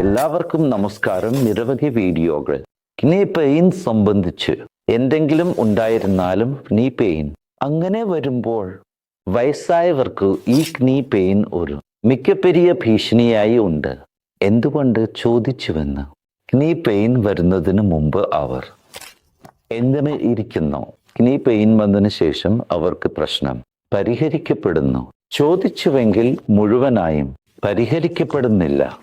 എല്ലാവർക്കും നമസ്കാരം. നിരവധി വീഡിയോകൾ. കിനി പെയിൻ സംബന്ധിച്ച് എന്തെങ്കിലും ഉണ്ടായിരുന്നാലും നീ പെയിൻ അങ്ങനെ വരുമ്പോൾ വയസ്സായവർക്ക് ഈ ക്നീ പെയിൻ ഒരു മിക്ക പെരിയ ഭീഷണിയായി ഉണ്ട്. എന്തുകൊണ്ട് ചോദിച്ചുവെന്ന്? ക്നീ പെയിൻ വരുന്നതിന് മുമ്പ് അവർ എന്തിന് ഇരിക്കുന്നു? ക്നീ പെയിൻ വന്നതിന് ശേഷം അവർക്ക് പ്രശ്നം. പരിഹരിക്കപ്പെടുന്നു. ചോദിച്ചുവെങ്കിൽ മുഴുവനായും പരിഹരിക്കപ്പെടുന്നില്ല.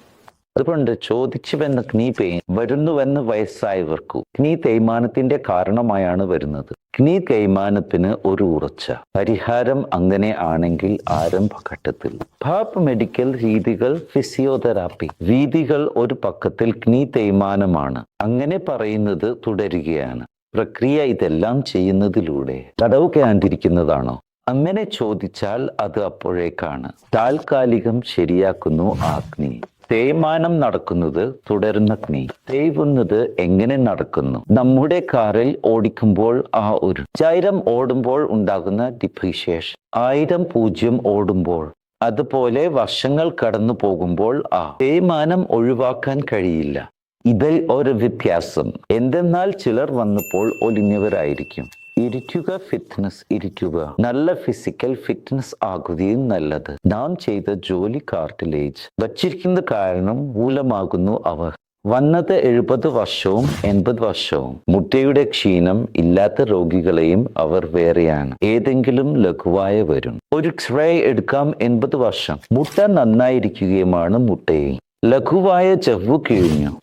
അതുകൊണ്ട് ചോദിച്ചുവെന്ന് ക്നീ പെയിൻ വരുന്നുവെന്ന് വയസ്സായവർക്കു ക്നീ തേയ്മാനത്തിന്റെ കാരണമായാണ് വരുന്നത്. ക്നീ തേയ്മാനത്തിന് ഒരു ഉറച്ച പരിഹാരം അങ്ങനെ ആണെങ്കിൽ ആരംഭഘട്ടത്തിൽ. ഭാപ്പ് മെഡിക്കൽ രീതികൾ ഫിസിയോതെറാപ്പി രീതികൾ ഒരു പക്കത്തിൽ ക്നീ തേയ്മാനമാണ്. അങ്ങനെ പറയുന്നത് തുടരുകയാണ്. പ്രക്രിയ ഇതെല്ലാം ചെയ്യുന്നതിലൂടെ കടവുകയാണ്ടിരിക്കുന്നതാണോ അങ്ങനെ ചോദിച്ചാൽ അത് അപ്പോഴേക്കാണ്. താൽക്കാലികം ശരിയാക്കുന്നു ആഗ്നി. തേയ്മാനം നടക്കുന്നത് തുടരുന്ന അഗ്നി. തേയ്വുന്നത് എങ്ങനെ നടക്കുന്നു? നമ്മുടെ കാറിൽ ഓടിക്കുമ്പോൾ ആ ഒരു ചൈരം ഓടുമ്പോൾ ഉണ്ടാകുന്ന ഡിപ്രീഷിയേഷൻ ആയിരം പൂജ്യം ഓടുമ്പോൾ. അതുപോലെ വർഷങ്ങൾ കടന്നു പോകുമ്പോൾ ആ തേയ്മാനം ഒഴിവാക്കാൻ കഴിയില്ല. ഇതിൽ ഒരു വ്യത്യാസം. എന്തെന്നാൽ ചിലർ വന്നപ്പോൾ ഒലിഞ്ഞവരായിരിക്കും. ഇരിക്കുക ഫിറ്റ്നസ് ഇരിക്കുക. നല്ല ഫിസിക്കൽ ഫിറ്റ്നസ് ആകുകയും നല്ലത്. നാം ചെയ്ത ജോലി കാർട്ടിലേജ് വച്ചിരിക്കുന്ന കാരണം മൂലമാകുന്നു അവർ. വന്നത് എഴുപത് വർഷവും എൺപത് വർഷവും. മുട്ടയുടെ ക്ഷീണം ഇല്ലാത്ത രോഗികളെയും അവർ വേറെയാണ്. ഏതെങ്കിലും ലഘുവായ വരും ഒരു എക്സ്റേ എടുക്കാം എൺപത് വർഷം. മുട്ട നന്നായിരിക്കുകയുമാണ് മുട്ടയെ. ലഘുവായ ചവ്വു കിഴിഞ്ഞു.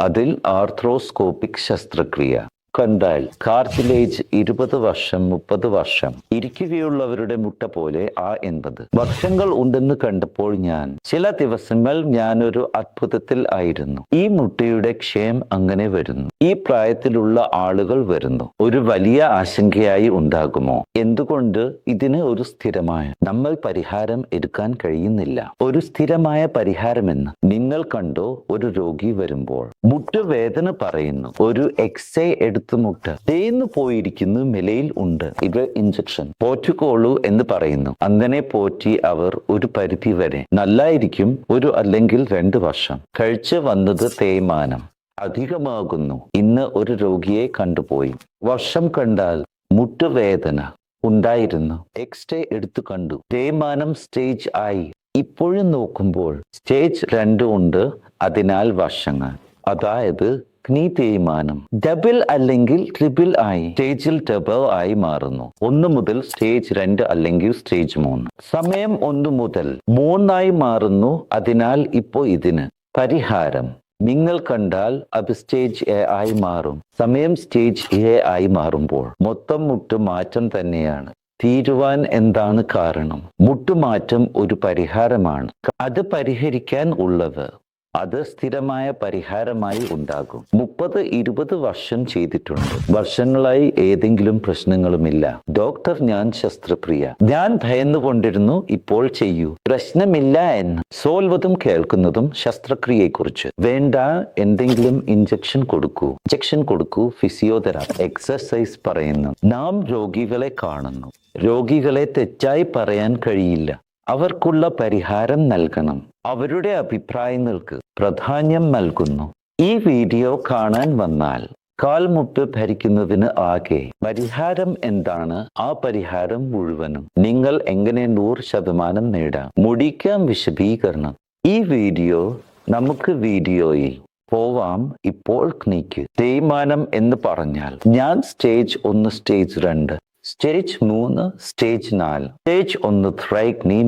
അതിൽ ആർത്രോസ്കോപ്പിക് ശസ്ത്രക്രിയ. കണ്ടാൽ കാർട്ടിലേജ് ഇരുപത് വർഷം മുപ്പത് വർഷം ഇരിക്കുകയുള്ളവരുടെ മുട്ട പോലെ ആ എൺപത് വർഷങ്ങൾ ഉണ്ടെന്ന് കണ്ടപ്പോൾ ഞാൻ ചില ദിവസങ്ങൾ ഞാനൊരു അത്ഭുതത്തിൽ ആയിരുന്നു. ഈ മുട്ടയുടെ ക്ഷയം അങ്ങനെ വരുന്നു. ഈ പ്രായത്തിലുള്ള ആളുകൾ വരുന്നു. ഒരു വലിയ ആശങ്കയായി ഉണ്ടാകുമോ? എന്തുകൊണ്ട് ഇതിന് ഒരു സ്ഥിരമായ നമ്മൾ പരിഹാരം എടുക്കാൻ കഴിയുന്നില്ല. ഒരു സ്ഥിരമായ പരിഹാരമെന്ന് നിങ്ങൾ കണ്ടോ? ഒരു രോഗി വരുമ്പോൾ മുട്ടുവേദന പറയുന്നു. ഒരു എക്സ്റേ എടുത്തു മുട്ട തേന്നു പോയിരിക്കുന്നു മെലയിൽ ഉണ്ട്. ഇത് ഇഞ്ചക്ഷൻ പോറ്റുകോളൂ എന്ന് പറയുന്നു. അങ്ങനെ പോറ്റി അവർ ഒരു പരിധി വരെ. നല്ലായിരിക്കും ഒരു അല്ലെങ്കിൽ രണ്ട് വർഷം. കഴിച്ച് വന്നത് തേയ്മാനം. അധികമാകുന്നു. ഇന്ന് ഒരു രോഗിയെ കണ്ടുപോയി. വർഷം കണ്ടാൽ മുട്ടുവേദന ഉണ്ടായിരുന്നു. എക്സ്റേ എടുത്തു കണ്ടു. തേയ്മാനം സ്റ്റേജ് ആയി. ഇപ്പോഴും നോക്കുമ്പോൾ സ്റ്റേജ് രണ്ട് ഉണ്ട്. അതിനാൽ വർഷങ്ങൾ. അതായത് ക്നീ തേയ്മാനം ഡബിൾ അല്ലെങ്കിൽ ട്രിപ്പിൾ ആയി സ്റ്റേജിൽ ഡബിൾ ആയി മാറുന്നു. ഒന്ന് മുതൽ സ്റ്റേജ് രണ്ട് അല്ലെങ്കിൽ സ്റ്റേജ് മൂന്ന്. സമയം ഒന്ന് മുതൽ മൂന്നായി മാറുന്നു അതിനാൽ ഇപ്പോ ഇതിന് പരിഹാരം. നിങ്ങൾ കണ്ടാൽ അത് സ്റ്റേജ് എ ആയി മാറും. സമയം സ്റ്റേജ് എ ആയി മാറുമ്പോൾ മൊത്തം മുട്ട് മാറ്റം തന്നെയാണ്. തീരുവാൻ എന്താണ് കാരണം? മുട്ടുമാറ്റം ഒരു പരിഹാരമാണ്. അത് പരിഹരിക്കാൻ ഉള്ളത് അത് സ്ഥിരമായ പരിഹാരമായി ഉണ്ടാകും. മുപ്പത് ഇരുപത് വർഷം ചെയ്തിട്ടുണ്ട്. വർഷങ്ങളായി ഏതെങ്കിലും പ്രശ്നങ്ങളുമില്ല. ഡോക്ടർ ഞാൻ ശസ്ത്രപ്രിയ ഞാൻ ഭയന്നുകൊണ്ടിരുന്നു ഇപ്പോൾ ചെയ്യൂ. പ്രശ്നമില്ല എന്ന് സോൽവതും കേൾക്കുന്നതും ശസ്ത്രക്രിയയെക്കുറിച്ച്. വേണ്ട എന്തെങ്കിലും ഇഞ്ചക്ഷൻ കൊടുക്കൂ. ഇഞ്ചക്ഷൻ കൊടുക്കൂ ഫിസിയോതെറാപ്പി. എക്സസൈസ് പറയുന്നു. നാം രോഗികളെ കാണുന്നു. രോഗികളെ തെറ്റായി പറയാൻ കഴിയില്ല. അവർക്കുള്ള പരിഹാരം നൽകണം. അവരുടെ അഭിപ്രായങ്ങൾക്ക് പ്രാധാന്യം നൽകുന്നു. ഈ വീഡിയോ കാണാൻ വന്നാൽ കാൽമുട്ട് ഭരിക്കുന്നതിന് ആകെ പരിഹാരം എന്താണ്? ആ പരിഹാരം മുഴുവനും നിങ്ങൾ എങ്ങനെ നൂറ് ശതമാനം നേടാം? മുടിക്കാം വിശദീകരണം. ഈ വീഡിയോ നമുക്ക് വീഡിയോയിൽ പോവാം. ഇപ്പോൾ നീക്ക് തേയ്മാനം എന്ന് പറഞ്ഞാൽ ഞാൻ സ്റ്റേജ് ഒന്ന് സ്റ്റേജ് രണ്ട്. സ്റ്റേജ് മൂന്ന് സ്റ്റേജ് നാല്. സ്റ്റേജ് ഒന്ന് ത്രൈക് നീ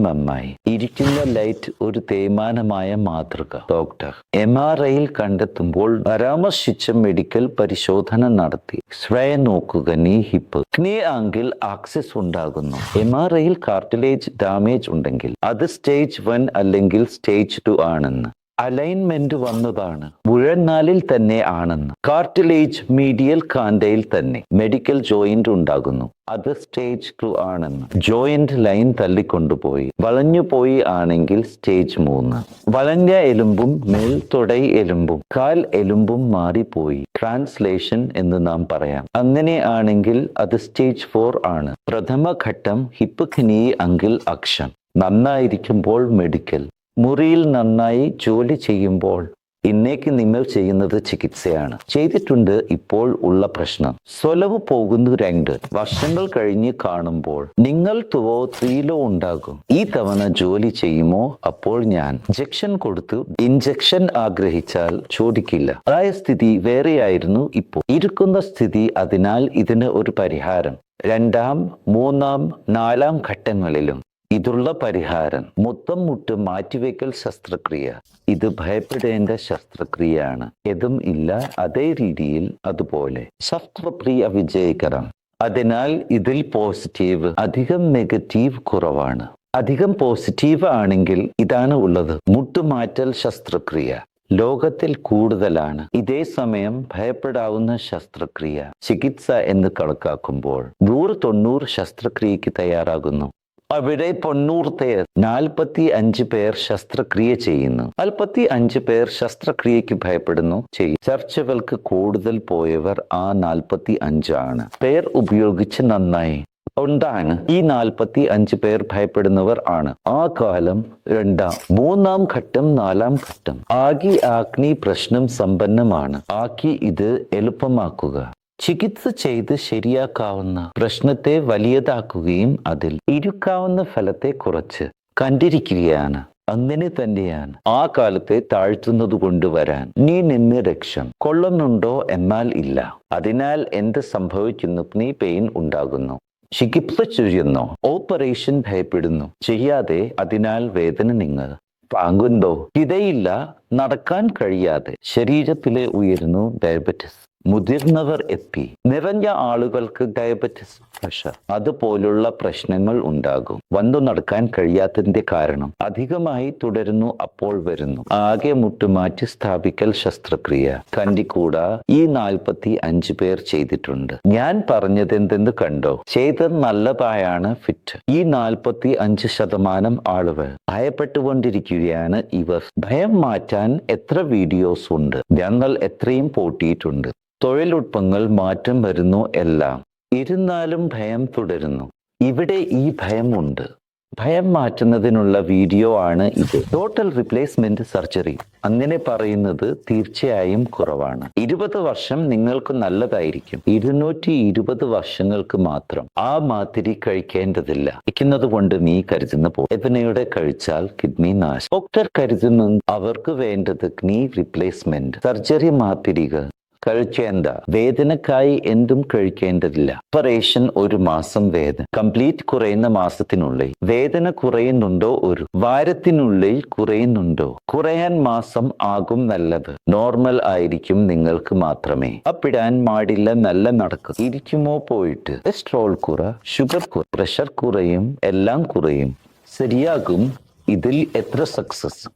ഇരിക്കുന്ന ലൈറ്റ് ഒരു തേയ്മാനമായ മാതൃക. ഡോക്ടർ എം ആർ ഐയിൽ കണ്ടെത്തുമ്പോൾ പരാമർശിച്ച മെഡിക്കൽ പരിശോധന നടത്തി. സ്വയ നോക്കുക knee hip knee ankle axis ഉണ്ടാകുന്നു. എം ആർ ഐയിൽ കാർട്ടിലേജ് ഡാമേജ് ഉണ്ടെങ്കിൽ അത് സ്റ്റേജ് വൺ അല്ലെങ്കിൽ സ്റ്റേജ് ടു ആണെന്ന്. അലൈൻമെന്റ് വന്നതാണ്. മുഴനാലിൽ തന്നെ ആണെന്ന്. കാർട്ടിലേജ് മീഡിയൽ കാന്തയിൽ തന്നെ. മെഡിക്കൽ ജോയിന്റ് ഉണ്ടാകുന്നു. അത് സ്റ്റേജ് ടു ആണെന്ന്. ജോയിന്റ് ലൈൻ തള്ളിക്കൊണ്ടുപോയി. വളഞ്ഞു പോയി ആണെങ്കിൽ സ്റ്റേജ് മൂന്ന്. വളഞ്ഞ എലുമ്പും മേൽ തൊടൈ എലുമ്പും. കാൽ എലുമ്പും മാറിപ്പോയി. ട്രാൻസ്ലേഷൻ എന്ന് നാം പറയാം. അങ്ങനെ ആണെങ്കിൽ അത് സ്റ്റേജ് ഫോർ ആണ്. പ്രഥമഘട്ടം ഹിപ്പ് ഖനി അങ്കിൾ അക്ഷം. നന്നായിരിക്കുമ്പോൾ മെഡിക്കൽ മുറിയിൽ നന്നായി ജോലി ചെയ്യുമ്പോൾ ഇന്നേക്ക് നിങ്ങൾ ചെയ്യുന്നത് ചികിത്സയാണ്. ചെയ്തിട്ടുണ്ട് ഇപ്പോൾ ഉള്ള പ്രശ്നം. സ്വലവ് പോകുന്നു രണ്ട്. വർഷങ്ങൾ കഴിഞ്ഞ് കാണുമ്പോൾ നിങ്ങൾ തുവോ തീലോ ഉണ്ടാകും. ഈ തവണ ജോലി ചെയ്യുമോ? അപ്പോൾ ഞാൻ ഇഞ്ചക്ഷൻ കൊടുത്തു. ഇഞ്ചക്ഷൻ ആഗ്രഹിച്ചാൽ ചോദിക്കില്ല. ആയ സ്ഥിതി വേറെയായിരുന്നു ഇപ്പോൾ. ഇരിക്കുന്ന സ്ഥിതി അതിനാൽ ഇതിന് ഒരു പരിഹാരം. രണ്ടാം മൂന്നാം നാലാം ഘട്ടങ്ങളിലും ഇതുള്ള പരിഹാരം. മൊത്തം മുട്ട് മാറ്റിവെക്കൽ ശസ്ത്രക്രിയ. ഇത് ഭയപ്പെടേണ്ട ശസ്ത്രക്രിയയാണ്. എതും ഇല്ല അതേ രീതിയിൽ അതുപോലെ. ശസ്ത്രക്രിയ വിജയകരം. അതിനാൽ ഇതിൽ പോസിറ്റീവ് അധികം നെഗറ്റീവ് കുറവാണ്. അധികം പോസിറ്റീവ് ആണെങ്കിൽ ഇതാണ് ഉള്ളത്. മുട്ടുമാറ്റൽ ശസ്ത്രക്രിയ. ലോകത്തിൽ കൂടുതലാണ്. ഇതേ സമയം ഭയപ്പെടാവുന്ന ശസ്ത്രക്രിയ. ചികിത്സ എന്ന് കണക്കാക്കുമ്പോൾ നൂറ് തൊണ്ണൂറ് ശസ്ത്രക്രിയക്ക് തയ്യാറാകുന്നു. അവിടെ തൊണ്ണൂറ് തേർ നാൽപ്പത്തി അഞ്ച് പേർ ശസ്ത്രക്രിയ ചെയ്യുന്നു. നാൽപ്പത്തി അഞ്ച് പേർ ശസ്ത്രക്രിയക്ക് ഭയപ്പെടുന്നു. ചെയ്യും. ചർച്ചകൾക്ക് കൂടുതൽ പോയവർ ആ നാൽപ്പത്തി അഞ്ചാണ് പേർ ഉപയോഗിച്ച് നന്നായി. ഉണ്ടാണ് ഈ നാൽപ്പത്തി അഞ്ച് പേർ ഭയപ്പെടുന്നവർ ആണ്. ആ കാലം രണ്ടാം മൂന്നാം ഘട്ടം നാലാം ഘട്ടം. ആകി ആഗ്നി പ്രശ്നം സമ്പന്നമാണ്. ആക്കി ഇത് എളുപ്പമാക്കുക. ചികിത്സ ചെയ്ത് ശരിയാക്കാവുന്ന പ്രശ്നത്തെ വലിയതാക്കുകയും അതിൽ ഇരുക്കാവുന്ന ഫലത്തെ കുറച്ച് കണ്ടിരിക്കുകയാണ്. അങ്ങനെ തന്നെയാണ് ആ കാലത്തെ താഴ്ത്തുന്നത് കൊണ്ടുവരാൻ നീ നിന്ന് രക്ഷം. കൊള്ളുന്നുണ്ടോ? എന്നാൽ ഇല്ല. അതിനാൽ എന്ത് സംഭവിക്കുന്നു? നീ പെയിൻ ഉണ്ടാകുന്നു. ചികിത്സ ചെയ്യുന്നു. ഓപ്പറേഷൻ ഭയപ്പെടുന്നു. ചെയ്യാതെ അതിനാൽ വേദന നിങ്ങൾ താങ്ങുന്നോ ഇതയില്ല നടക്കാൻ കഴിയാതെ. ശരീരത്തിലെ ഉയരുന്നു. ഡയബറ്റിസ്. മുതിർന്നവർ എത്തി നിറഞ്ഞ ആളുകൾക്ക് ഡയബറ്റിസ് പ്രഷർ അതുപോലുള്ള പ്രശ്നങ്ങൾ ഉണ്ടാകും. വന്നു നടക്കാൻ കഴിയാത്തതിന്റെ കാരണം അധികമായി തുടരുന്നു അപ്പോൾ വരുന്നു. ആകെ മുട്ടുമാറ്റി സ്ഥാപിക്കൽ ശസ്ത്രക്രിയ. കണ്ടിക്കൂട? ഈ നാൽപ്പത്തി അഞ്ചു പേർ ചെയ്തിട്ടുണ്ട്. ഞാൻ പറഞ്ഞത് എന്തെന്ന് കണ്ടോ? ചെയ്തത് നല്ലതായാണ് ഫിറ്റ് ഈ നാൽപ്പത്തി അഞ്ച് ശതമാനം ആളുകൾ ഭയപ്പെട്ടുകൊണ്ടിരിക്കുകയാണ് ഇവർ. ഭയം മാറ്റാൻ എത്ര വീഡിയോസ് ഉണ്ട്? ഞങ്ങൾ എത്രയും പോട്ടിയിട്ടുണ്ട്. തൊഴിലുൽപ്പങ്ങൾ മാറ്റം വരുന്നു എല്ലാം. ഇരുന്നാലും ഭയം തുടരുന്നു. ഇവിടെ ഈ ഭയമുണ്ട്. ഭയം മാറ്റുന്നതിനുള്ള വീഡിയോ ആണ് ഇത്. ടോട്ടൽ റിപ്ലേസ്മെന്റ് സർജറി അങ്ങനെ പറയുന്നത് തീർച്ചയായും കുറവാണ്. ഇരുപത് വർഷം നിങ്ങൾക്ക് നല്ലതായിരിക്കും. ഇരുന്നൂറ്റി ഇരുപത് വർഷങ്ങൾക്ക് മാത്രം. ആ മാതിരി കഴിക്കേണ്ടതില്ല. ഇരിക്കുന്നത് കൊണ്ട് നീ കരുതുന്ന പോ കഴിച്ചാൽ കിഡ്നി നാശം. ഡോക്ടർ കരുതുന്നു. അവർക്ക് വേണ്ടത് നീ റിപ്ലേസ്മെന്റ് സർജറി മാതിരികൾ. കഴിക്കേണ്ട. വേദനക്കായി എന്തും കഴിക്കേണ്ടതില്ല. ഓപ്പറേഷൻ ഒരു മാസം വേദന. കംപ്ലീറ്റ് കുറയുന്ന മാസത്തിനുള്ളിൽ. വേദന കുറയുന്നുണ്ടോ ഒരു? വാരത്തിനുള്ളിൽ കുറയുന്നുണ്ടോ? കുറയാൻ മാസം ആകും നല്ലത്. നോർമൽ ആയിരിക്കും നിങ്ങൾക്ക് മാത്രമേ. അപ്പിടാൻ പാടില്ല നല്ല നടക്കും. ഇരിക്കുമോ പോയിട്ട്? കൊളസ്ട്രോൾ കുറ ഷുഗർ കുറ പ്രഷർ കുറയും എല്ലാം കുറയും. ശരിയാകും. ഇതിൽ എത്ര സക്സസ്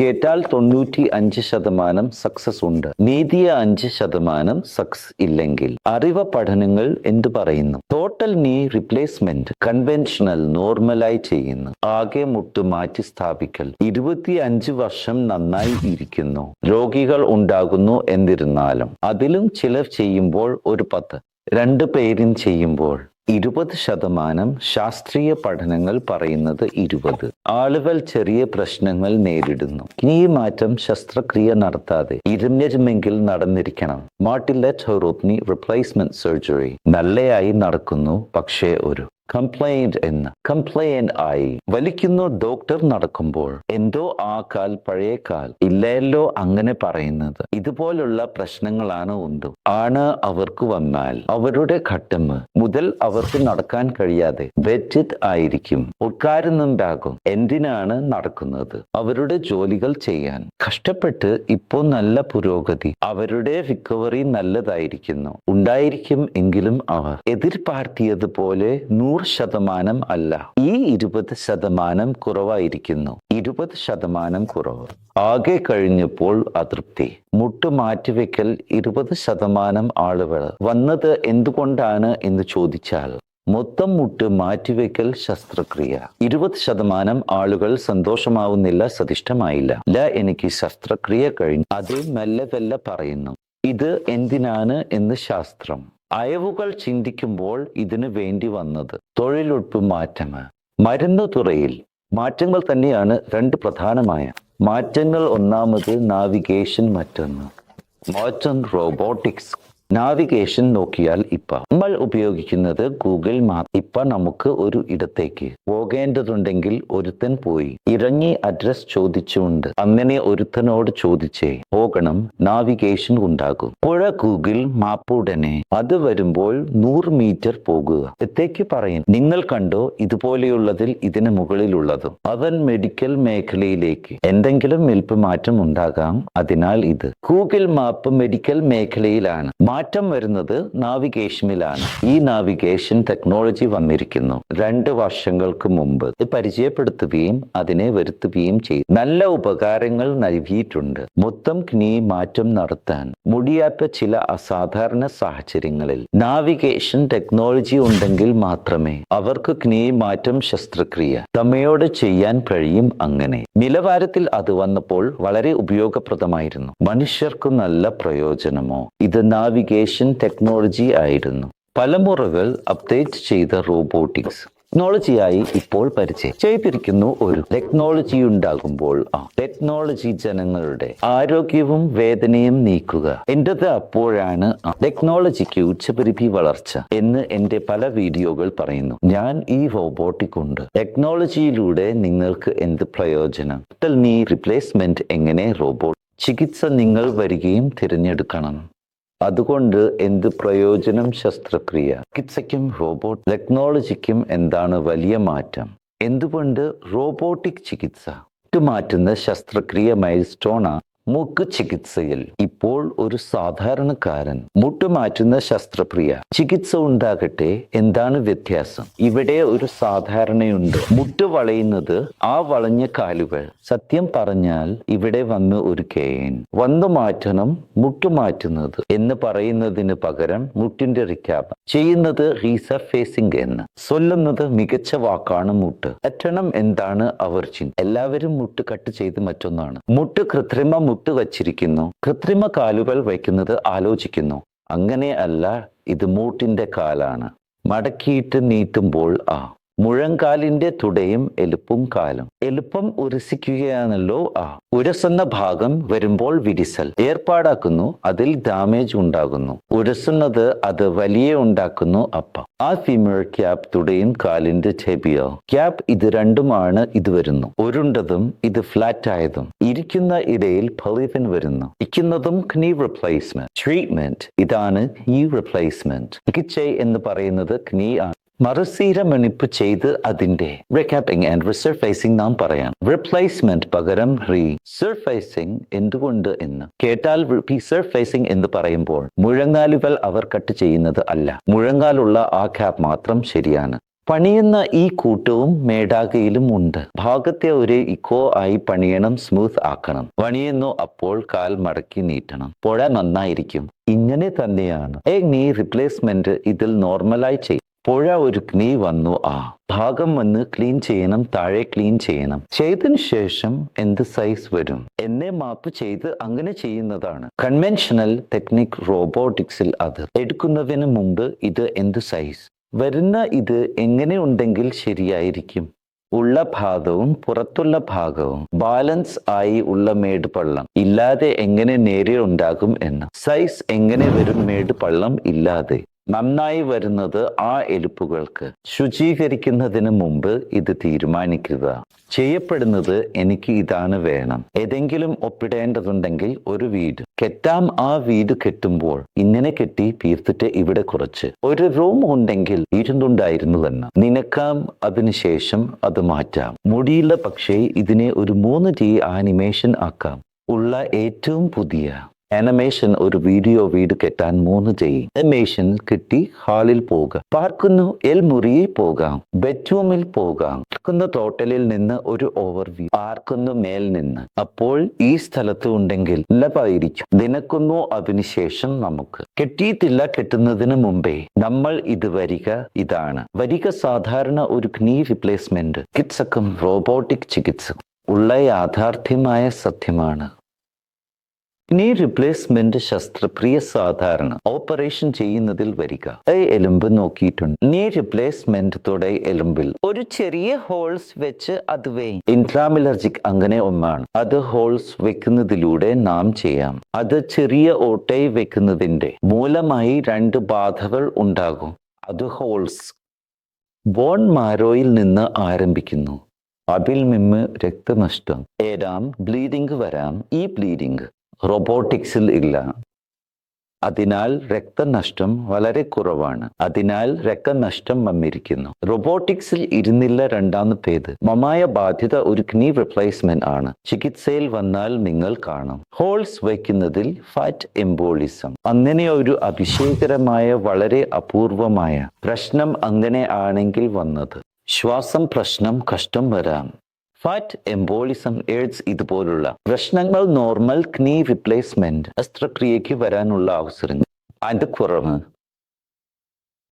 കേട്ടാൽ തൊണ്ണൂറ്റി അഞ്ച് ശതമാനം സക്സസ് ഉണ്ട്. നീതിയ അഞ്ച് ശതമാനം സക്സസ് ഇല്ലെങ്കിൽ. അറിവ പഠനങ്ങൾ എന്തു പറയുന്നു? ടോട്ടൽ നീ റിപ്ലേസ്മെന്റ് കൺവെൻഷണൽ നോർമലായി ചെയ്യുന്നു. ആകെ മുട്ട് മാറ്റി സ്ഥാപിക്കൽ. ഇരുപത്തി അഞ്ച് വർഷം നന്നായി ഇരിക്കുന്നു. രോഗികൾ ഉണ്ടാകുന്നു എന്നിരുന്നാലും. അതിലും ചിലർ ചെയ്യുമ്പോൾ ഒരു പത്ത്. രണ്ട് പേരും ചെയ്യുമ്പോൾ. ഇരുപത് ശതമാനം ശാസ്ത്രീയ പഠനങ്ങൾ പറയുന്നത് ഇരുപത്. ആളുകൾ ചെറിയ പ്രശ്നങ്ങൾ നേരിടുന്നു. ഈ മാറ്റം ശസ്ത്രക്രിയ നടത്താതെ ഇരുന്നരുമെങ്കിൽ നടന്നിരിക്കണം. മാട്ടിലെ റിപ്ലേസ്മെന്റ് സർജറി നല്ലയായി നടക്കുന്നു പക്ഷേ ഒരു കംപ്ലൈന്റ് എന്ന്. കംപ്ലൈന്റ് ആയി. വലിക്കുന്നു ഡോക്ടർ നടക്കുമ്പോൾ എന്തോ ആ കാൽ പഴയ കാൽ ഇല്ലല്ലോ അങ്ങനെ പറയുന്നത്. ഇതുപോലുള്ള പ്രശ്നങ്ങളാണ് ഉണ്ട്. ആണ് അവർക്ക് വന്നാൽ അവരുടെ ഘട്ടം മുതൽ അവർക്ക് നടക്കാൻ കഴിയാതെ ബെറ്റിത് ആയിരിക്കും. ഉൾക്കാരുന്നുണ്ടാകും എന്തിനാണ് നടക്കുന്നത്? അവരുടെ ജോലികൾ ചെയ്യാൻ. കഷ്ടപ്പെട്ട് ഇപ്പോൾ നല്ല പുരോഗതി. അവരുടെ റിക്കവറി നല്ലതായിരിക്കുന്നു. ഉണ്ടായിരിക്കും എങ്കിലും അവർ. എതിർപാർത്തിയതുപോലെ നൂറ് നൂറ് ശതമാനം അല്ല. ഈ ഇരുപത് ശതമാനം കുറവായിരിക്കുന്നു. ഇരുപത് ശതമാനം കുറവ്. ആകെ കഴിഞ്ഞപ്പോൾ അതൃപ്തി. മുട്ട് മാറ്റിവെക്കൽ ഇരുപത് ശതമാനം ആളുകൾ. വന്നത് എന്തുകൊണ്ടാണ് എന്ന് ചോദിച്ചാൽ മൊത്തം മുട്ട് മാറ്റിവെക്കൽ ശസ്ത്രക്രിയ. ഇരുപത് ശതമാനം ആളുകൾ സന്തോഷമാവുന്നില്ല സതിഷ്ഠമായില്ല. ല എനിക്ക് ശസ്ത്രക്രിയ കഴിഞ്ഞു. അത് മെല്ലെ പറയുന്നു. ഇത് എന്തിനാണ് എന്ന് ശാസ്ത്രം. അയവുകൾ ചിന്തിക്കുമ്പോൾ ഇതിനു വേണ്ടി വന്നത് തൊഴിലുറപ്പ് മാറ്റം മരുന്ന് തുറയിൽ മാറ്റങ്ങൾ തന്നെയാണ് രണ്ട് പ്രധാനമായ. മാറ്റങ്ങൾ ഒന്നാമത് നാവിഗേഷൻ മറ്റൊന്ന്. മാറ്റം റോബോട്ടിക്സ് നാവിഗേഷൻ നോക്കിയാൽ ഇപ്പ. നമ്മൾ ഉപയോഗിക്കുന്നത് ഗൂഗിൾ മാപ്പ് ഇപ്പൊ നമുക്ക് ഒരു ഇടത്തേക്ക് പോകേണ്ടതുണ്ടെങ്കിൽ ഒരുത്തൻ പോയി. ഇറങ്ങി അഡ്രസ് ചോദിച്ചുകൊണ്ട് അങ്ങനെ ഒരുത്തനോട് ചോദിച്ചേ. പോകണം നാവിഗേഷൻ ഉണ്ടാകും. പുഴ ഗൂഗിൾ മാപ്പ് ഉടനെ. അത് വരുമ്പോൾ നൂറ് മീറ്റർ പോകുക. എത്തേക്ക് പറയും നിങ്ങൾ കണ്ടോ ഇതുപോലെയുള്ളതിൽ ഇതിന് മുകളിലുള്ളതും. അവൻ മെഡിക്കൽ മേഖലയിലേക്ക്. എന്തെങ്കിലും മെൽപ്പ് മാറ്റം ഉണ്ടാകാം. അതിനാൽ ഇത്. ഗൂഗിൾ മാപ്പ് മെഡിക്കൽ മേഖലയിലാണ്. മാറ്റം വരുന്നത് നാവിഗേഷനിലാണ്. ഈ നാവിഗേഷൻ ടെക്നോളജി വന്നിരിക്കുന്നു. രണ്ട് വർഷങ്ങൾക്ക് മുമ്പ് ഇത് പരിചയപ്പെടുത്തുകയും അതിനെ വരുത്തുകയും ചെയ്തു. നല്ല ഉപകാരങ്ങൾ നൽകിയിട്ടുണ്ട്. മൊത്തം കിനി മാറ്റം നടത്താൻ മുടിയാത്ത ചില അസാധാരണ സാഹചര്യങ്ങളിൽ നാവിഗേഷൻ ടെക്നോളജി ഉണ്ടെങ്കിൽ മാത്രമേ അവർക്ക് കിനി മാറ്റം ശസ്ത്രക്രിയ തമ്മയോട് ചെയ്യാൻ കഴിയും അങ്ങനെ. നിലവാരത്തിൽ അത് വന്നപ്പോൾ വളരെ ഉപയോഗപ്രദമായിരുന്നു. മനുഷ്യർക്ക് നല്ല പ്രയോജനമോ? ഇത് നാവിഗേഷൻ ടെക്നോളജി ആയിരുന്നു. പലമുറകൾ അപ്ഡേറ്റ് ചെയ്ത റോബോട്ടിക്സ് ടെക്നോളജിയായി ഇപ്പോൾ പരിചയം ചെയ്തിരിക്കുന്നു ഒരു ടെക്നോളജി ഉണ്ടാകുമ്പോൾ. ആ ടെക്നോളജി ജനങ്ങളുടെ ആരോഗ്യവും വേദനയും നീക്കുക. എന്റേത് അപ്പോഴാണ് ടെക്നോളജിക്ക് ഉച്ചപരിധി വളർച്ച എന്ന് എന്റെ പല വീഡിയോകൾ പറയുന്നു. ഞാൻ ഈ റോബോട്ടിക് ഉണ്ട്. ടെക്നോളജിയിലൂടെ നിങ്ങൾക്ക് എന്ത് പ്രയോജനം? നീ റിപ്ലേസ്മെന്റ് എങ്ങനെ റോബോട്ട് ചികിത്സ നിങ്ങൾ വരികയും തിരഞ്ഞെടുക്കണം. അതുകൊണ്ട് എന്ത് പ്രയോജനം ശസ്ത്രക്രിയ? ചികിത്സയ്ക്കും റോബോട്ട് ടെക്നോളജിക്കും എന്താണ് വലിയ മാറ്റം? എന്തുകൊണ്ട് റോബോട്ടിക് ചികിത്സ? മാറ്റുന്ന ശസ്ത്രക്രിയ മൈൽസ്റ്റോണ മൂക്ക് ചികിത്സയിൽ ഇപ്പോൾ ഒരു സാധാരണക്കാരൻ മുട്ടുമാറ്റുന്ന ശസ്ത്രക്രിയ. ചികിത്സ ഉണ്ടാകട്ടെ? എന്താണ് വ്യത്യാസം? ഇവിടെ ഒരു സാധാരണയുണ്ട്. മുട്ട് വളയുന്നത് ആ വളഞ്ഞ കാലുകൾ. സത്യം പറഞ്ഞാൽ ഇവിടെ വന്ന് ഒരു കേൻ വന്നു മാറ്റണം മുട്ടു മാറ്റുന്നത് എന്ന് പറയുന്നതിന് പകരം മുട്ടിന്റെ റിക്കാബ് ചെയ്യുന്നത് റീസർഫേസിംഗ് എന്ന്. സൊല്ലുന്നത് മികച്ച വാക്കാണ് മുട്ട്. അറ്റണം എന്താണ് അവർ ചിന്ത എല്ലാവരും മുട്ട് കട്ട് ചെയ്ത് മറ്റൊന്നാണ്. മുട്ട് കൃത്രിമ മുട്ട് വച്ചിരിക്കുന്നു കൃത്രിമ കാലുകൾ വയ്ക്കുന്നത് ആലോചിക്കുന്നു. അങ്ങനെ അല്ല ഇത് മൂട്ടിന്റെ കാലാണ്. മടക്കിയിട്ട് നീട്ടുമ്പോൾ ആ മുഴങ്കാലിന്റെ തുടയും എലുപ്പും കാലും. എലുപ്പം ഉരസിക്കുകയാണല്ലോ ആ. ഉരസുന്ന ഭാഗം വരുമ്പോൾ വിരിസൽ. ഏർപ്പാടാക്കുന്നു അതിൽ ഡാമേജ് ഉണ്ടാകുന്നു. ഉരസുന്നത് അത് വലിയ ഉണ്ടാക്കുന്നു അപ്പ. ആ ഫിമർ ക്യാപ് തുടയും കാലിന്റെ ചെബിയോ ക്യാപ് ഇത് രണ്ടുമാണ് ഇത് വരുന്നു. ഉരുണ്ടതും ഇത് ഫ്ലാറ്റ് ആയതും ഇരിക്കുന്ന ഇടയിൽ ഫലിതൻ വരുന്നു. ഇരിക്കുന്നതും ക്നീ റിപ്ലേസ്മെന്റ് ട്രീറ്റ്മെന്റ് ഇതാണ് ഈ റിപ്ലേസ്മെന്റ് കിച്ചെ എന്ന് പറയുന്നത് ക്നീ ആണ്. മറുസീരമണിപ്പ് ചെയ്ത് അതിന്റെ റിക്കാപ്പിംഗ് ആൻഡ് റിസർഫേസിംഗ് നാം പറയാം റിപ്ലേസ്മെന്റ് പകരം റീ സർഫേസിംഗ് എന്തുകൊണ്ട് എന്ന്. കേട്ടാൽ സർഫേസിംഗ് എന്ന് പറയുമ്പോൾ മുഴങ്ങാലുകൾ അവർ കട്ട് ചെയ്യുന്നത് അല്ല. മുഴങ്ങാലുള്ള ആ ക്യാപ് മാത്രം ശരിയാണ്. പണിയുന്ന ഈ കൂട്ടവും മേടാകയിലും ഉണ്ട്. ഭാഗത്തെ ഒരു ഇക്കോ ആയി പണിയണം സ്മൂത്ത് ആക്കണം. പണിയുന്നു അപ്പോൾ കാൽ മടക്കി നീട്ടണം. പുഴ നന്നായിരിക്കും. ഇങ്ങനെ തന്നെയാണ്. ഏ നീ റിപ്ലേസ്മെന്റ് ഇതിൽ നോർമലായി ചെയ്യും പുഴ ഒരു ക്നീ വന്നു ആ. ഭാഗം വന്ന് ക്ലീൻ ചെയ്യണം താഴെ ക്ലീൻ ചെയ്യണം. ചെയ്തതിന് ശേഷം എന്ത് സൈസ് വരും? എന്നെ മാപ്പ് ചെയ്ത് അങ്ങനെ ചെയ്യുന്നതാണ്. കൺവെൻഷണൽ ടെക്നിക് റോബോട്ടിക്സിൽ അത്. എടുക്കുന്നതിന് മുമ്പ് ഇത് എന്ത് സൈസ് വരുന്ന ഇത് എങ്ങനെ ഉണ്ടെങ്കിൽ ശരിയായിരിക്കും? ഉള്ള ഭാഗവും പുറത്തുള്ള ഭാഗവും ബാലൻസ് ആയി ഉള്ള മേട് പള്ളം. ഇല്ലാതെ എങ്ങനെ നേരെ ഉണ്ടാകും എന്ന്. സൈസ് എങ്ങനെ വരും മേട് പള്ളം? ഇല്ലാതെ. നന്നായി വരുന്നത് ആ എലുപ്പുകൾക്ക്. ശുചീകരിക്കുന്നതിന് മുമ്പ് ഇത് തീരുമാനിക്കുക. ചെയ്യപ്പെടുന്നത് എനിക്ക് ഇതാണ് വേണം. ഏതെങ്കിലും ഒപ്പിടേണ്ടതുണ്ടെങ്കിൽ ഒരു വീട്. കെട്ടാം ആ വീട് കെട്ടുമ്പോൾ ഇങ്ങനെ കെട്ടി തീർത്തിട്ട് ഇവിടെ കുറച്ച്. ഒരു റൂം ഉണ്ടെങ്കിൽ ഇരുന്നുണ്ടായിരുന്നു തന്നെ. നിനക്കാം അതിനുശേഷം അത് മാറ്റാം. മുടിയില്ല പക്ഷേ ഇതിനെ ഒരു മൂന്ന് ടി ആനിമേഷൻ ആക്കാം. ഉള്ള ഏറ്റവും പുതിയ ആനിമേഷൻ ഒരു വീഡിയോ വീട് കെട്ടാൻ മൂന്ന് ചെയ്യും. അനിമേഷൻ കിട്ടി ഹാളിൽ പോകാം. പാർക്കുന്നു എൽ മുറിയിൽ പോകാം. ബെഡ്റൂമിൽ പോകാം. പാർക്കുന്ന ടോട്ടലിൽ നിന്ന് ഒരു ഓവർവ്യൂ പാർക്കുന്നു മേൽ നിന്ന്. അപ്പോൾ ഈ സ്ഥലത്ത് ഉണ്ടെങ്കിൽ നല്ലതായിരിക്കും നിനക്കുന്നു അതിനുശേഷം നമുക്ക്. കെട്ടിയിട്ടില്ല കെട്ടുന്നതിന് മുമ്പേ നമ്മൾ ഇത് വരിക ഇതാണ്. വരിക സാധാരണ ഒരു ക്നീ റിപ്ലേസ്മെന്റ് ചികിത്സക്കും റോബോട്ടിക് ചികിത്സ ഉള്ള യാഥാർത്ഥ്യമായ സത്യമാണ്. Knee റിപ്ലേസ്മെന്റ് ശസ്ത്രക്രിയ സാധാരണ. ഓപ്പറേഷൻ ചെയ്യുന്നതിൽ വരിക. എലുമ്പ് നോക്കിയിട്ടുണ്ട്. നീ റിപ്ലേസ്മെന്റ് തുട എലുമ്പിൽ. ഒരു ചെറിയ ഹോൾസ് വെച്ച് അത് വേയും. ഇൻട്രാമിലർജിക് അങ്ങനെ ഒന്നാണ്. അത് ഹോൾസ് വെക്കുന്നതിലൂടെ നാം ചെയ്യാം. അത് ചെറിയ ഓട്ടൈ വെക്കുന്നതിന്റെ മൂലമായി രണ്ട് ബാധകൾ ഉണ്ടാകും. അത് ഹോൾസ് ബോൺ മാരോയിൽ നിന്ന് ആരംഭിക്കുന്നു. അതിൽ നിന്ന് രക്തനഷ്ടം. ഏരാം ബ്ലീഡിംഗ് വരാം. ഈ ബ്ലീഡിംഗ് റോബോട്ടിക്സിൽ ഇല്ല. അതിനാൽ രക്തനഷ്ടം വളരെ കുറവാണ്. അതിനാൽ രക്തനഷ്ടം വന്നിരിക്കുന്നു. റോബോട്ടിക്സിൽ ഇരുന്നില്ല രണ്ടാമത്തേത് മമായ ബാധ്യത ഒരു knee റിപ്ലേസ്മെന്റ് ആണ്. ചികിത്സയിൽ വന്നാൽ നിങ്ങൾ കാണും. ഹോൾസ് വയ്ക്കുന്നതിൽ ഫാറ്റ് എംബോളിസം അങ്ങനെ ഒരു അഭിഷേകരമായ വളരെ അപൂർവമായ പ്രശ്നം അങ്ങനെ ആണെങ്കിൽ വന്നത്. ശ്വാസം പ്രശ്നം കഷ്ടം വരാം. ഫാറ്റ് എംബോളിസം എയ്ഡ്സ് ഇതുപോലുള്ള പ്രശ്നങ്ങൾ നോർമൽ ക്നീ റിപ്ലേസ്മെന്റ് ശസ്ത്രക്രിയയ്ക്ക് വരാനുള്ള അവസരങ്ങൾ. അത് കുറവ്.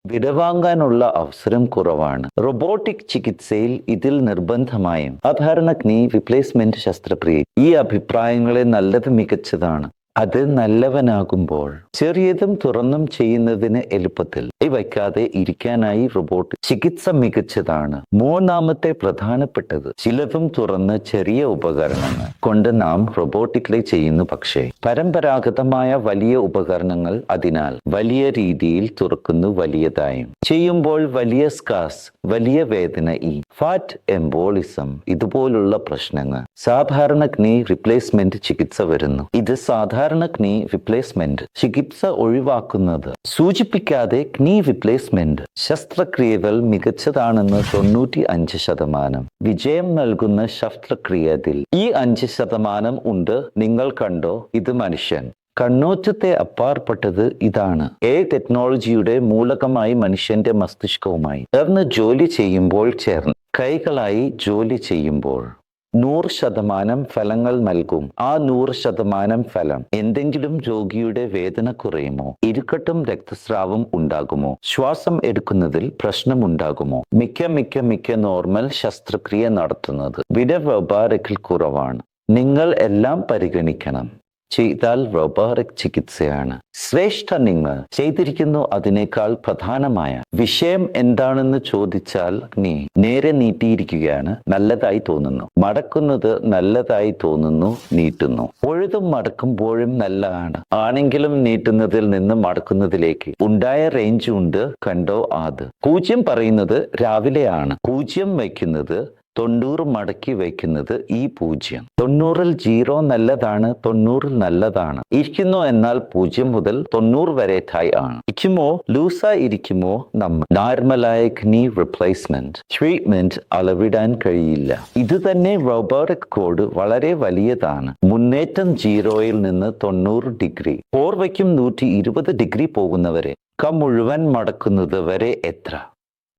വിടവാങ്ങാനുള്ള അവസരം കുറവാണ്. റോബോട്ടിക് ചികിത്സയിൽ ഇതിൽ നിർബന്ധമായും. സാധാരണ ക്നീ റിപ്ലേസ്മെന്റ് ശസ്ത്രക്രിയ. ഈ അഭിപ്രായങ്ങളെ നല്ലത് മികച്ചതാണ്. അത് നല്ലവനാകുമ്പോൾ ചെറിയതും തുറന്നും ചെയ്യുന്നതിന് എളുപ്പത്തിൽ. വയ്ക്കാതെ ഇരിക്കാനായി റോബോട്ട് ചികിത്സ മികച്ചതാണ്. മൂന്നാമത്തെ പ്രധാനപ്പെട്ടത് ചിലതും തുറന്ന് ചെറിയ ഉപകരണങ്ങൾ കൊണ്ട് നാം റോബോട്ടിക്കലി ചെയ്യുന്നു പക്ഷേ. പരമ്പരാഗതമായ വലിയ ഉപകരണങ്ങൾ അതിനാൽ വലിയ രീതിയിൽ തുറക്കുന്നു വലിയതായും. ചെയ്യുമ്പോൾ വലിയ സ്കാസ് വലിയ വേദന ഈ ഫാറ്റ് എംബോളിസം ഇതുപോലുള്ള പ്രശ്നങ്ങൾ സാധാരണ റിപ്ലേസ്മെന്റ് ചികിത്സ വരുന്നു. ഇത് സാധാരണ knee റിപ്ലേസ്മെന്റ് ചികിത്സ ഒഴിവാക്കുന്നത്. സൂചിപ്പിക്കാതെ knee റിപ്ലേസ്മെന്റ് ശസ്ത്രക്രിയകൾ മികച്ചതാണെന്ന് തൊണ്ണൂറ്റി അഞ്ച് ശതമാനം. വിജയം നൽകുന്ന ശസ്ത്രക്രിയതിൽ ഈ അഞ്ച് ശതമാനം ഉണ്ട്. നിങ്ങൾ കണ്ടോ ഇത് മനുഷ്യൻ. കണ്ണോറ്റത്തെ അപ്പാർപ്പെട്ടത് ഇതാണ്. എ ടെക്നോളജിയുടെ മൂലകമായി മനുഷ്യന്റെ മസ്തിഷ്കവുമായി ചേർന്ന് ജോലി ചെയ്യുമ്പോൾ ചേർന്ന്. കൈകളായി ജോലി ചെയ്യുമ്പോൾ. നൂറ് ശതമാനം ഫലങ്ങൾ നൽകും. ആ നൂറ് ശതമാനം ഫലം എന്തെങ്കിലും രോഗിയുടെ വേദന കുറയുമോ? ഇരുക്കട്ടും രക്തസ്രാവം ഉണ്ടാകുമോ? ശ്വാസം എടുക്കുന്നതിൽ പ്രശ്നമുണ്ടാകുമോ? മിക്ക മിക്ക മിക്ക നോർമൽ ശസ്ത്രക്രിയ നടത്തുന്നത് വിടവ്യാപാരത്തിൽ കുറവാണ്. നിങ്ങൾ എല്ലാം പരിഗണിക്കണം. ചെയ്താൽ റോബോട്ടിക് ചികിത്സയാണ്. ശ്രേഷ്ഠ നിങ്ങൾ ചെയ്തിരിക്കുന്നു അതിനേക്കാൾ പ്രധാനമായ വിഷയം എന്താണെന്ന് ചോദിച്ചാൽ നീ നേരെ നീട്ടിയിരിക്കുകയാണ് നല്ലതായി തോന്നുന്നു. മടക്കുന്നത് നല്ലതായി തോന്നുന്നു നീട്ടുന്നു. പൊഴുതും മടക്കുമ്പോഴും നല്ലതാണ്. ആണെങ്കിലും നീട്ടുന്നതിൽ നിന്ന് മടക്കുന്നതിലേക്ക് ഉണ്ടായ റേഞ്ച് ഉണ്ട് കണ്ടോ അത്. പൂജ്യം പറയുന്നത് രാവിലെയാണ്. പൂജ്യം വയ്ക്കുന്നത് തൊണ്ണൂറ് മടക്കി വയ്ക്കുന്നത് ഈ പൂജ്യം. തൊണ്ണൂറിൽ ജീറോ നല്ലതാണ് തൊണ്ണൂറിൽ നല്ലതാണ്. ഇരിക്കുന്നു എന്നാൽ പൂജ്യം മുതൽ തൊണ്ണൂറ് വരെ ടൈ ആണ്. ഇരിക്കുമോ? ലൂസായി ഇരിക്കുമോ? നമ്മൾ നോർമലായ knee റിപ്ലേസ്മെന്റ് ട്രീറ്റ്മെന്റ് അളവിടാൻ കഴിയില്ല. ഇത് തന്നെ റോബോട്ടിക് കോഡ് വളരെ വലിയതാണ്. മുന്നേറ്റം ജീറോയിൽ നിന്ന് തൊണ്ണൂറ് ഡിഗ്രി. ഓർവയ്ക്കും നൂറ്റി ഇരുപത് ഡിഗ്രി പോകുന്നവരെ. ക മുഴുവൻ മടക്കുന്നത് വരെ എത്ര?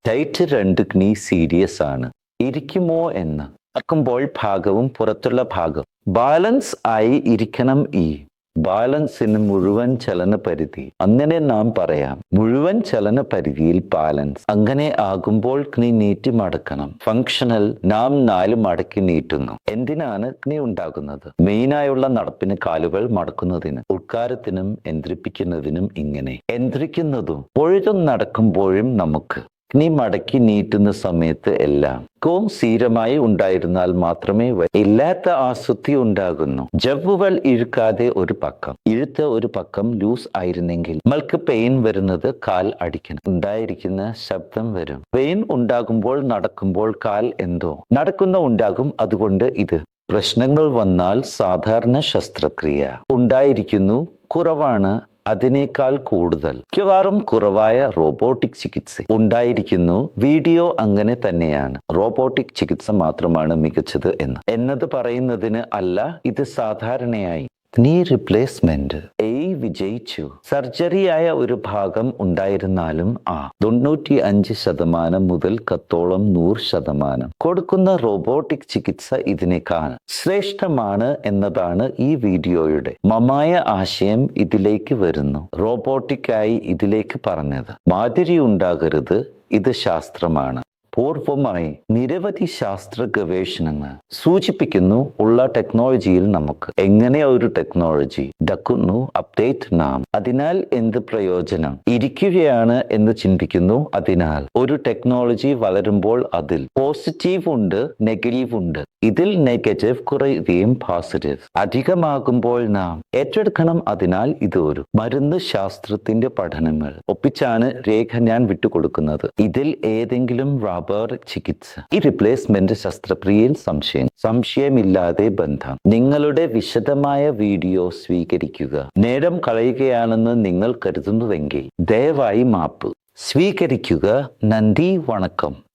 ടൈറ്റ് രണ്ട് knee സീരിയസ് ആണ്. ഇരിക്കുമോ എന്ന്. അക്കുമ്പോൾ ഭാഗവും പുറത്തുള്ള ഭാഗം. ബാലൻസ് ആയി ഇരിക്കണം ഈ. ബാലൻസിന് മുഴുവൻ ചലന പരിധി. അങ്ങനെ നാം പറയാം മുഴുവൻ ചലന പരിധിയിൽ ബാലൻസ്. അങ്ങനെ ആകുമ്പോൾ നീ നീട്ടി മടക്കണം. ഫങ്ഷണൽ നാം നാല് മടക്കി നീട്ടുന്നു. എന്തിനാണ് നീ ഉണ്ടാകുന്നത്? മെയിനായുള്ള നടപ്പിന് കാലുകൾ മടക്കുന്നതിന് ഉൾക്കാരത്തിനും യന്ത്രിപ്പിക്കുന്നതിനും ഇങ്ങനെ. യന്ത്രിക്കുന്നതും പൊഴുതും നടക്കുമ്പോഴും നമുക്ക്. നീ മടക്കി നീട്ടുന്ന സമയത്ത് എല്ലാം കോം സ്ഥിരമായി ഉണ്ടായിരുന്നാൽ മാത്രമേ ഇല്ലാത്ത ആസക്തി ഉണ്ടാകുന്നു. ജവ്വുകൾ ഇഴുക്കാതെ ഒരു പക്കം. ഇഴുത്ത ഒരു പക്കം ലൂസ് ആയിരുന്നെങ്കിൽ നമ്മൾക്ക് പെയിൻ വരുന്നത് കാൽ അടിക്കണം. ഉണ്ടായിരിക്കുന്ന ശബ്ദം വരും. പെയിൻ ഉണ്ടാകുമ്പോൾ നടക്കുമ്പോൾ കാൽ എന്തോ. നടക്കുന്ന ഉണ്ടാകും അതുകൊണ്ട് ഇത്. പ്രശ്നങ്ങൾ വന്നാൽ സാധാരണ ശസ്ത്രക്രിയ. ഉണ്ടായിരിക്കുന്നു കുറവാണ് അതിനേക്കാൾ കൂടുതൽ. മിക്കവാറും കുറവായ റോബോട്ടിക് ചികിത്സ ഉണ്ടായിരിക്കുന്നു. വീഡിയോ അങ്ങനെ തന്നെയാണ്. റോബോട്ടിക് ചികിത്സ മാത്രമാണ് മികച്ചത് എന്ന്. എന്നത് പറയുന്നതിന് അല്ല ഇത് സാധാരണയായി നീ റിപ്ലേസ്മെന്റ് എ വിജയിച്ചു. സർജറിയായ ഒരു ഭാഗം ഉണ്ടായിരുന്നാലും ആ തൊണ്ണൂറ്റി അഞ്ച് ശതമാനം മുതൽ കത്തോളം നൂറ് ശതമാനം. കൊടുക്കുന്ന റോബോട്ടിക് ചികിത്സ ഇതിനേക്കാൾ ശ്രേഷ്ഠമാണ് എന്നതാണ് ഈ വീഡിയോയുടെ മമായ ആശയം ഇതിലേക്ക് വരുന്നു. റോബോട്ടിക്കായി ഇതിലേക്ക് പറഞ്ഞത്. മാതിരി ഉണ്ടാകരുത്. ഇത് ശാസ്ത്രമാണ്. പൂർവമായി നിരവധി ശാസ്ത്ര ഗവേഷണങ്ങൾ സൂചിപ്പിക്കുന്നു ഉള്ള ടെക്നോളജിയിൽ നമുക്ക്. എങ്ങനെ ഒരു ടെക്നോളജി ഡക്കുന്നു അപ്ഡേറ്റ് നാം. അതിനാൽ എന്ത് പ്രയോജനം? ഇരിക്കുകയാണ് എന്ന് ചിന്തിക്കുന്നു. അതിനാൽ ഒരു ടെക്നോളജി വളരുമ്പോൾ അതിൽ പോസിറ്റീവ് ഉണ്ട് നെഗറ്റീവ് ഉണ്ട്. ഇതിൽ നെഗറ്റീവ് കുറയുകയും പോസിറ്റീവ് അധികമാകുമ്പോൾ നാം ഏറ്റെടുക്കണം. അതിനാൽ ഇത് ഒരു മരുന്ന് ശാസ്ത്രത്തിന്റെ പഠനങ്ങൾ. ഒപ്പിച്ചാണ് രേഖ ഞാൻ വിട്ടുകൊടുക്കുന്നത്. ഇതിൽ ഏതെങ്കിലും റബ്ബർ ചികിത്സ. ഈ റിപ്ലേസ്മെന്റ് ശസ്ത്രക്രിയയിൽ സംശയം. സംശയമില്ലാതെ ബന്ധം. നിങ്ങളുടെ വിശദമായ വീഡിയോ സ്വീകരിക്കുക. നേരം കളയുകയാണെന്ന് നിങ്ങൾ കരുതുന്നുവെങ്കിൽ ദയവായി മാപ്പ്. സ്വീകരിക്കുക. നന്ദി. വണക്കം.